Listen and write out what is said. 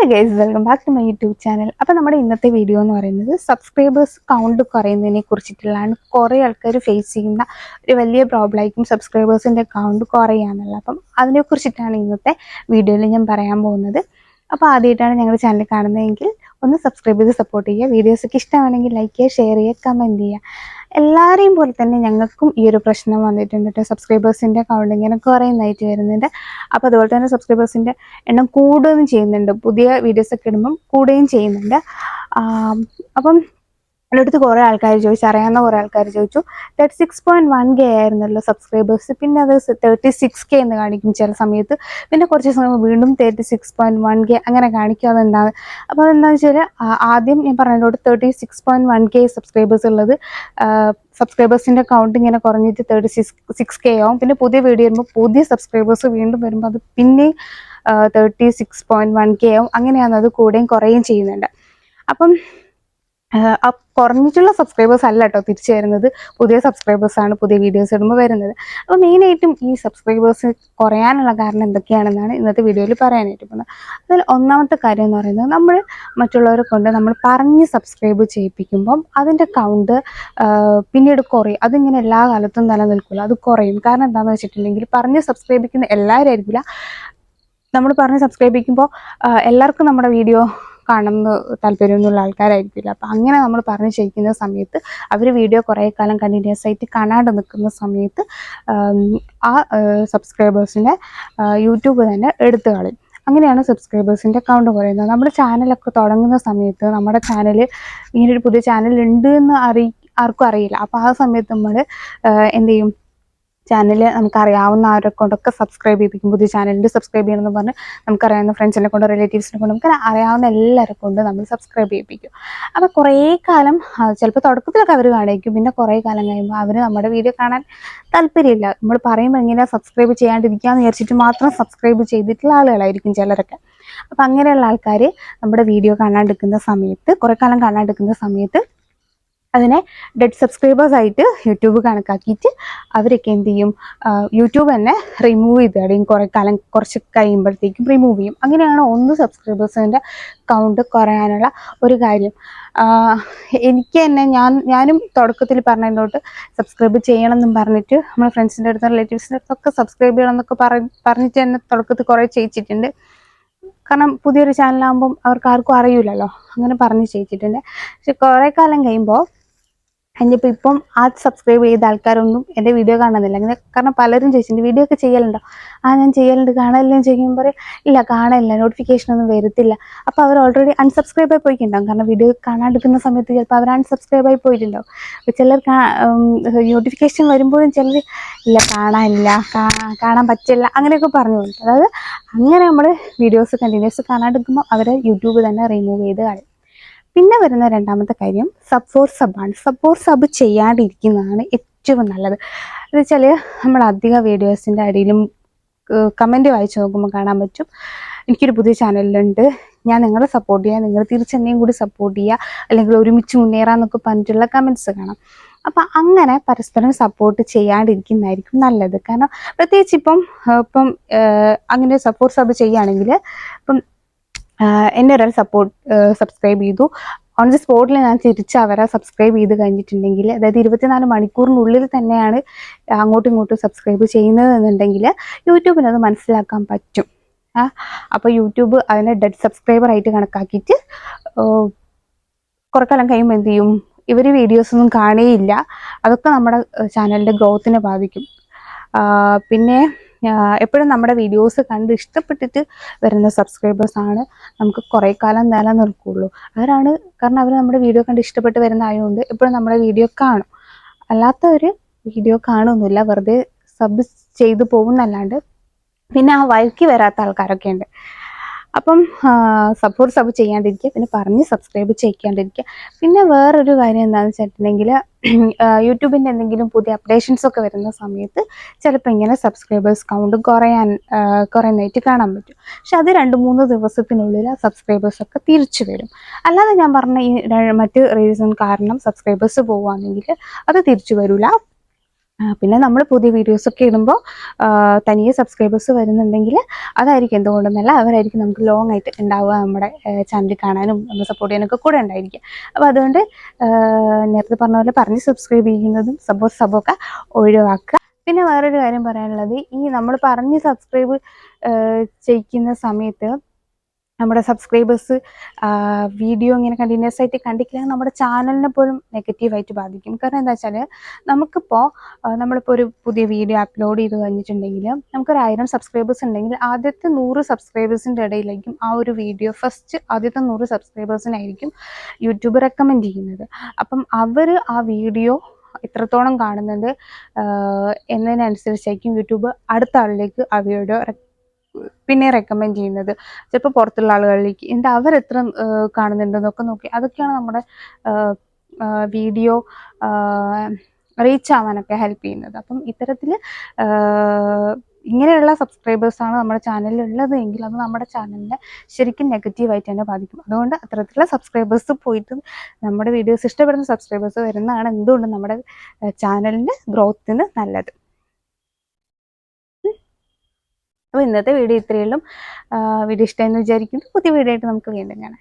Hello guys welcome back to my YouTube channel അപ്പോൾ നമ്മുടെ ഇന്നത്തെ വീഡിയോ എന്ന് പറയുന്നത് സബ്സ്ക്രൈബേഴ്സ് കൗണ്ട് കുറയുന്നതിനെ കുറിച്ചിട്ടുള്ളതാണ്. കുറേ ആൾക്കാർ ഫേസ് ചെയ്യുന്ന ഒരു വലിയ പ്രോബ്ലം ആയിരിക്കും സബ്സ്ക്രൈബേഴ്സിന്റെ കൗണ്ട് കുറയുകയാണല്ലോ അപ്പം അതിനെക്കുറിച്ചിട്ടാണ് ഇന്നത്തെ വീഡിയോയിൽ ഞാൻ പറയാൻ പോകുന്നത്. അപ്പോൾ ആദ്യമായിട്ടാണ് ഞങ്ങളുടെ ചാനൽ കാണുന്നതെങ്കിൽ ഒന്ന് സബ്സ്ക്രൈബ് ചെയ്ത് സപ്പോർട്ട് ചെയ്യുക. വീഡിയോസൊക്കെ ഇഷ്ടമാണെങ്കിൽ ലൈക്ക് ചെയ്യുക ഷെയർ ചെയ്യുക കമന്റ് ചെയ്യുക. എല്ലാവരെയും പോലെ തന്നെ ഞങ്ങൾക്കും ഈ ഒരു പ്രശ്നം വന്നിട്ടുണ്ട് കേട്ടോ. സബ്സ്ക്രൈബേഴ്സിന്റെ കൗണ്ട് ഇങ്ങനെ കുറയുന്നതായിട്ട് വരുന്നുണ്ട്. അപ്പോൾ അതുപോലെ തന്നെ സബ്സ്ക്രൈബേഴ്സിന്റെ എണ്ണം കൂടുകയും ചെയ്യുന്നുണ്ട്. പുതിയ വീഡിയോസ് ഒക്കെ ഇടുമ്പം കൂടുകയും ചെയ്യുന്നുണ്ട്. അപ്പം എന്റെ അടുത്ത് കുറേ ആൾക്കാർ ചോദിച്ചു അറിയാവുന്ന കുറേ ആൾക്കാർ ചോദിച്ചു thirty six point one K ആയിരുന്നല്ലോ സബ്സ്ക്രൈബേഴ്സ് പിന്നെ അത് തേർട്ടി സിക്സ് കെ എന്ന് കാണിക്കും ചില സമയത്ത്. പിന്നെ കുറച്ച് സമയം വീണ്ടും thirty six point one K അങ്ങനെ കാണിക്കും അതെന്താണ് അപ്പോൾ അതെന്താണെന്ന് വെച്ചാൽ ആദ്യം ഞാൻ പറഞ്ഞതോട് thirty six point one K subscribers ഉള്ളത്. സബ്സ്ക്രൈബേഴ്സിന്റെ കൗണ്ട് ഇങ്ങനെ കുറഞ്ഞിട്ട് തേർട്ടി സിക്സ് സിക്സ് കെ ആവും. പിന്നെ പുതിയ വീഡിയോ വരുമ്പോൾ പുതിയ സബ്സ്ക്രൈബേഴ്സ് വീണ്ടും വരുമ്പോൾ അത് പിന്നെ thirty six point one K ആവും. അങ്ങനെയാണ് അത് കൂടുകയും കുറയുകയും ചെയ്യുന്നുണ്ട്. അപ്പം കുറഞ്ഞിട്ടുള്ള സബ്സ്ക്രൈബേഴ്സ് അല്ല കേട്ടോ തിരിച്ചു വരുന്നത്. പുതിയ സബ്സ്ക്രൈബേഴ്സാണ് പുതിയ വീഡിയോസ് ഇടുമ്പോൾ വരുന്നത്. അപ്പോൾ മെയിനായിട്ടും ഈ സബ്സ്ക്രൈബേഴ്സ് കുറയാനുള്ള കാരണം എന്തൊക്കെയാണെന്നാണ് ഇന്നത്തെ വീഡിയോയിൽ പറയാനായിട്ട് പോകുന്നത്. അതിൽ ഒന്നാമത്തെ കാര്യം എന്ന് പറയുന്നത് നമ്മൾ മറ്റുള്ളവരെ കൊണ്ട് നമ്മൾ പറഞ്ഞ് സബ്സ്ക്രൈബ് ചെയ്യിപ്പിക്കുമ്പം അതിന്റെ കൗണ്ട് പിന്നീട് കുറയും. അതിങ്ങനെ എല്ലാ കാലത്തും നിലനിൽക്കില്ല അത് കുറയും. കാരണം എന്താണെന്ന് വെച്ചിട്ടുണ്ടെങ്കിൽ പറഞ്ഞ് സബ്സ്ക്രൈബിക്കുന്ന എല്ലാവരും ആയിരിക്കില്ല നമ്മൾ പറഞ്ഞ് സബ്സ്ക്രൈബ് ചെയ്യുമ്പോൾ എല്ലാവർക്കും നമ്മുടെ വീഡിയോ കാണുന്ന താല്പര്യമൊന്നുമുള്ള ആൾക്കാരായിരിക്കില്ല. അപ്പം അങ്ങനെ നമ്മൾ പറഞ്ഞ് ചെയ്യിക്കുന്ന സമയത്ത് അവർ വീഡിയോ കുറേ കാലം കണ്ടിന്യൂസ് ആയിട്ട് കാണാണ്ട് നിൽക്കുന്ന സമയത്ത് ആ സബ്സ്ക്രൈബേഴ്സിനെ യൂട്യൂബ് തന്നെ എടുത്തു കളയും. അങ്ങനെയാണ് സബ്സ്ക്രൈബേഴ്സിന്റെ കൗണ്ട് കുറയുന്നത്. നമ്മുടെ ചാനലൊക്കെ തുടങ്ങുന്ന സമയത്ത് നമ്മുടെ ചാനൽ ഇങ്ങനൊരു പുതിയ ചാനൽ ഉണ്ട് എന്ന് അറി ആർക്കും അറിയില്ല. അപ്പോൾ ആ സമയത്ത് നമ്മൾ എന്ത് ചെയ്യും? ചാനൽ നമുക്കറിയാവുന്ന ആരെ കൊണ്ടൊക്കെ സബ്സ്ക്രൈബ് ചെയ്യിപ്പിക്കും. പുതിയ ചാനലിൽ സബ്സ്ക്രൈബ് ചെയ്യണമെന്ന് പറഞ്ഞ് നമുക്കറിയാവുന്ന ഫ്രണ്ട്സിനെ കൊണ്ട് റിലേറ്റീവ്സിനെ കൊണ്ട് നമുക്ക് അറിയാവുന്ന എല്ലാവരെ കൊണ്ട് നമ്മൾ സബ്സ്ക്രൈബ് ചെയ്യിപ്പിക്കും. അപ്പോൾ കുറേ കാലം ചിലപ്പോൾ തുടക്കത്തിലൊക്കെ അവർ കാണിക്കും. പിന്നെ കുറേ കാലം കഴിയുമ്പോൾ അവർ നമ്മുടെ വീഡിയോ കാണാൻ താല്പര്യമില്ല. നമ്മൾ പറയുമ്പോൾ എങ്ങനെ സബ്സ്ക്രൈബ് ചെയ്യാണ്ടിരിക്കാന്ന് വിചാരിച്ചിട്ട് മാത്രം സബ്സ്ക്രൈബ് ചെയ്തിട്ടുള്ള ആളുകളായിരിക്കും ചിലരൊക്കെ. അപ്പം അങ്ങനെയുള്ള ആൾക്കാർ നമ്മുടെ വീഡിയോ കാണാണ്ടിരിക്കുന്ന സമയത്ത് കുറേ കാലം കാണാണ്ടിരിക്കുന്ന സമയത്ത് അതിനെ ഡെഡ് സബ്സ്ക്രൈബേഴ്സ് ആയിട്ട് യൂട്യൂബ് കണക്കാക്കിയിട്ട് അവരൊക്കെ എന്ത് ചെയ്യും? യൂട്യൂബ് തന്നെ റിമൂവ് ചെയ്ത് കളയും കുറേ കാലം കുറച്ച് കഴിയുമ്പോഴത്തേക്കും റിമൂവ് ചെയ്യും. അങ്ങനെയാണ് ഒന്ന് സബ്സ്ക്രൈബേഴ്സിന്റെ കൗണ്ട് കുറയാനുള്ള ഒരു കാര്യം. എനിക്ക് തന്നെ ഞാൻ ഞാനും തുടക്കത്തിൽ പറഞ്ഞതിലോട്ട് സബ്സ്ക്രൈബ് ചെയ്യണം എന്നും പറഞ്ഞിട്ട് നമ്മുടെ ഫ്രണ്ട്സിന്റെ അടുത്ത് റിലേറ്റീവ്സിന്റെ അടുത്തൊക്കെ സബ്സ്ക്രൈബ് ചെയ്യണം എന്നൊക്കെ പറഞ്ഞ് പറഞ്ഞിട്ട് തന്നെ തുടക്കത്തിൽ കുറേ ചെയ്യിച്ചിട്ടുണ്ട്. കാരണം പുതിയൊരു ചാനലാകുമ്പം അവർക്ക് ആർക്കും അറിയില്ലല്ലോ. അങ്ങനെ പറഞ്ഞ് ചെയ്യിച്ചിട്ടുണ്ട്. പക്ഷെ കുറേ കാലം കഴിയുമ്പോൾ എന്നിപ്പോൾ ഇപ്പം ആ സബ്സ്ക്രൈബ് ചെയ്ത ആൾക്കാരൊന്നും എന്റെ വീഡിയോ കാണുന്നില്ല. അങ്ങനെ കാരണം പലരും ചോദിച്ചിട്ടുണ്ട് വീഡിയോ ഒക്കെ ചെയ്യലുണ്ടോ? ആ ഞാൻ ചെയ്യലുണ്ട്. കാണലില്ലെന്ന് ചോദിക്കുമ്പോൾ ഇല്ല കാണലില്ല. നോട്ടിഫിക്കേഷൻ ഒന്നും വരത്തില്ല. അപ്പോൾ അവർ ഓൾറെഡി അൺസബ്സ്ക്രൈബ് ആയി പോയിട്ടുണ്ടാവും കാരണം വീഡിയോ കാണാണ്ടിരിക്കുന്ന സമയത്ത് ചിലപ്പോൾ അവർ അൺസബ്സ്ക്രൈബ് ആയി പോയിട്ടുണ്ടാവും. അപ്പോൾ ചിലർ നോട്ടിഫിക്കേഷൻ വരുമ്പോഴും ചിലർ ഇല്ല കാണാനില്ല. കാണാൻ പറ്റില്ല. അങ്ങനെയൊക്കെ പറഞ്ഞു അതായത് അങ്ങനെ നമ്മൾ വീഡിയോസ് കണ്ടിന്യൂസ് കാണാണ്ടിരിക്കുമ്പോൾ അവരെ യൂട്യൂബ് തന്നെ റിമൂവ് ചെയ്ത് കളയും. പിന്നെ വരുന്ന രണ്ടാമത്തെ കാര്യം സബ് ഫോർ സബാണ് സബ് ഫോർ സബ് ചെയ്യാണ്ടിരിക്കുന്നതാണ് ഏറ്റവും നല്ലത്. എന്ന് വെച്ചാൽ നമ്മൾ അധിക വീഡിയോസിന്റെ അടിയിലും കമന്റ് വായിച്ച് നോക്കുമ്പോൾ കാണാൻ പറ്റും. എനിക്കൊരു പുതിയ ചാനലുണ്ട് ഞാൻ നിങ്ങളെ സപ്പോർട്ട് ചെയ്യാം. നിങ്ങൾ തിരിച്ചെന്നെയും കൂടി സപ്പോർട്ട് ചെയ്യുക അല്ലെങ്കിൽ ഒരുമിച്ച് മുന്നേറാന്നൊക്കെ പറഞ്ഞിട്ടുള്ള കമന്റ്സ് കാണാം. അപ്പം അങ്ങനെ പരസ്പരം സപ്പോർട്ട് ചെയ്യാണ്ടിരിക്കുന്നതായിരിക്കും നല്ലത്. കാരണം പ്രത്യേകിച്ച് ഇപ്പം ഇപ്പം അങ്ങനെ സപ്പോർട്ട് സബ് ചെയ്യുകയാണെങ്കിൽ എന്നെ ഒരാൾ സപ്പോർട്ട് സബ്സ്ക്രൈബ് ചെയ്തു. ഓൺ ദി സ്പോട്ടിൽ ഞാൻ തിരിച്ച് അവരെ സബ്സ്ക്രൈബ് ചെയ്ത് കഴിഞ്ഞിട്ടുണ്ടെങ്കിൽ അതായത് ഇരുപത്തിനാല് മണിക്കൂറിനുള്ളിൽ തന്നെയാണ് അങ്ങോട്ടും ഇങ്ങോട്ടും സബ്സ്ക്രൈബ് ചെയ്യുന്നത് എന്നുണ്ടെങ്കിൽ യൂട്യൂബിന് അത് മനസ്സിലാക്കാൻ പറ്റും. അപ്പോൾ യൂട്യൂബ് അതിനെ ഡെഡ് സബ്സ്ക്രൈബർ ആയിട്ട് കണക്കാക്കിയിട്ട് കുറെ കാലം കഴിയുമ്പോൾ എന്ത് ചെയ്യും? ഇവർ വീഡിയോസ് ഒന്നും കാണുകയില്ല അതൊക്കെ നമ്മുടെ ചാനലിന്റെ ഗ്രോത്തിനെ ബാധിക്കും. പിന്നെ എപ്പോഴും നമ്മുടെ വീഡിയോസ് കണ്ട് ഇഷ്ടപ്പെട്ടിട്ട് വരുന്ന സബ്സ്ക്രൈബേഴ്സാണ് നമുക്ക് കുറേ കാലം നിലനിൽക്കുള്ളൂ അവരാണ് കാരണം അവർ നമ്മുടെ വീഡിയോ കണ്ട് ഇഷ്ടപ്പെട്ട് വരുന്ന ആയതുകൊണ്ട് എപ്പോഴും നമ്മുടെ വീഡിയോ കാണും. അല്ലാത്തവർ വീഡിയോ കാണുമൊന്നുമില്ല വെറുതെ സബ് ചെയ്തു പോകുന്നല്ലാണ്ട്. പിന്നെ ആ വഴിക്ക് വരാത്ത ആൾക്കാരൊക്കെ ഉണ്ട്. അപ്പം സപ്പോർട്ട് സബ് ചെയ്യാണ്ടിരിക്കുക പിന്നെ പറഞ്ഞ് സബ്സ്ക്രൈബ് ചെയ്യിക്കാണ്ടിരിക്കുക. പിന്നെ വേറൊരു കാര്യം എന്താണെന്ന് വെച്ചിട്ടുണ്ടെങ്കിൽ യൂട്യൂബിന്റെ എന്തെങ്കിലും പുതിയ അപ്ഡേഷൻസ് ഒക്കെ വരുന്ന സമയത്ത് ചിലപ്പോൾ ഇങ്ങനെ സബ്സ്ക്രൈബേഴ്സ് കൗണ്ട് കുറയാൻ കുറയുന്നതായിട്ട് കാണാൻ പറ്റും. പക്ഷെ അത് രണ്ട് മൂന്ന് ദിവസത്തിനുള്ളിൽ ആ സബ്സ്ക്രൈബേഴ്സൊക്കെ തിരിച്ചു വരും. അല്ലാതെ ഞാൻ പറഞ്ഞ ഈ മറ്റ് റീസൺ കാരണം സബ്സ്ക്രൈബേഴ്സ് പോവുകയാണെങ്കിൽ അത് തിരിച്ചു വരില്ല പിന്നെ നമ്മൾ പുതിയ വീഡിയോസ് ഒക്കെ ഇടുമ്പോൾ തനിയെ സബ്സ്ക്രൈബേഴ്സ് വരുന്നുണ്ടെങ്കിൽ അതായിരിക്കും എന്തുകൊണ്ടെന്നല്ല അവരായിരിക്കും നമുക്ക് ലോങ് ആയിട്ട് ഉണ്ടാവുക നമ്മുടെ ചാനൽ കാണാനും നമ്മൾ സപ്പോർട്ട് ചെയ്യാനൊക്കെ കൂടെ ഉണ്ടായിരിക്കും. അപ്പോൾ അതുകൊണ്ട് നേരത്തെ പറഞ്ഞ പോലെ പറഞ്ഞ് സബ്സ്ക്രൈബ് ചെയ്യുന്നതും സപ്പോർട്ട് സബൊക്കെ ഒഴിവാക്കുക. പിന്നെ വേറൊരു കാര്യം പറയാനുള്ളത് ഈ നമ്മൾ പറഞ്ഞ് സബ്സ്ക്രൈബ് ചെയ്യിക്കുന്ന സമയത്ത് നമ്മുടെ സബ്സ്ക്രൈബേഴ്സ് വീഡിയോ ഇങ്ങനെ കണ്ടിന്യൂസ് ആയിട്ട് കണ്ടിട്ടില്ലെങ്കിൽ നമ്മുടെ ചാനലിനെ പോലും നെഗറ്റീവായിട്ട് ബാധിക്കും. കാരണം എന്താ വെച്ചാൽ നമുക്കിപ്പോൾ നമ്മളിപ്പോൾ ഒരു പുതിയ വീഡിയോ അപ്ലോഡ് ചെയ്ത് കഴിഞ്ഞിട്ടുണ്ടെങ്കിൽ നമുക്കൊരു ആയിരം സബ്സ്ക്രൈബേഴ്സ് ഉണ്ടെങ്കിൽ ആദ്യത്തെ നൂറ് സബ്സ്ക്രൈബേഴ്സിന്റെ ഇടയിലായിരിക്കും ആ ഒരു വീഡിയോ ഫസ്റ്റ് ആദ്യത്തെ നൂറ് സബ്സ്ക്രൈബേഴ്സിനായിരിക്കും യൂട്യൂബ് റെക്കമെൻഡ് ചെയ്യുന്നത്. അപ്പം അവർ ആ വീഡിയോ എത്രത്തോളം കാണുന്നത് എന്നതിനനുസരിച്ചായിരിക്കും യൂട്യൂബ് അടുത്ത ആളിലേക്ക് ആ വീഡിയോ പിന്നെ റെക്കമെൻഡ് ചെയ്യുന്നത്. ചിലപ്പോൾ പുറത്തുള്ള ആളുകളിലേക്ക് എന്താ അവരെത്ര കാണുന്നുണ്ടെന്നൊക്കെ നോക്കി. അതൊക്കെയാണ് നമ്മുടെ വീഡിയോ റീച്ച് ആവാനൊക്കെ ഹെൽപ്പ് ചെയ്യുന്നത്. അപ്പം ഇത്തരത്തിൽ ഇങ്ങനെയുള്ള സബ്സ്ക്രൈബേഴ്സാണ് നമ്മുടെ ചാനലിൽ ഉള്ളത് എങ്കിൽ അത് നമ്മുടെ ചാനലിനെ ശരിക്കും നെഗറ്റീവായിട്ട് തന്നെ ബാധിക്കും. അതുകൊണ്ട് അത്തരത്തിലുള്ള സബ്സ്ക്രൈബേഴ്സ് പോയിട്ടും നമ്മുടെ വീഡിയോസ് ഇഷ്ടപ്പെടുന്ന സബ്സ്ക്രൈബേഴ്സ് വരുന്നതാണ് എന്തുകൊണ്ടും നമ്മുടെ ചാനലിന്റെ ഗ്രോത്തിന് നല്ലത്. അപ്പോൾ ഇന്നത്തെ വീഡിയോ ഇത്രയേ ഉള്ളൂ. വീഡിയോ ഇഷ്ടമെന്ന് വിചാരിക്കുന്നു. പുതിയ വീഡിയോ ആയിട്ട് നമുക്ക് വീണ്ടും കാണാം.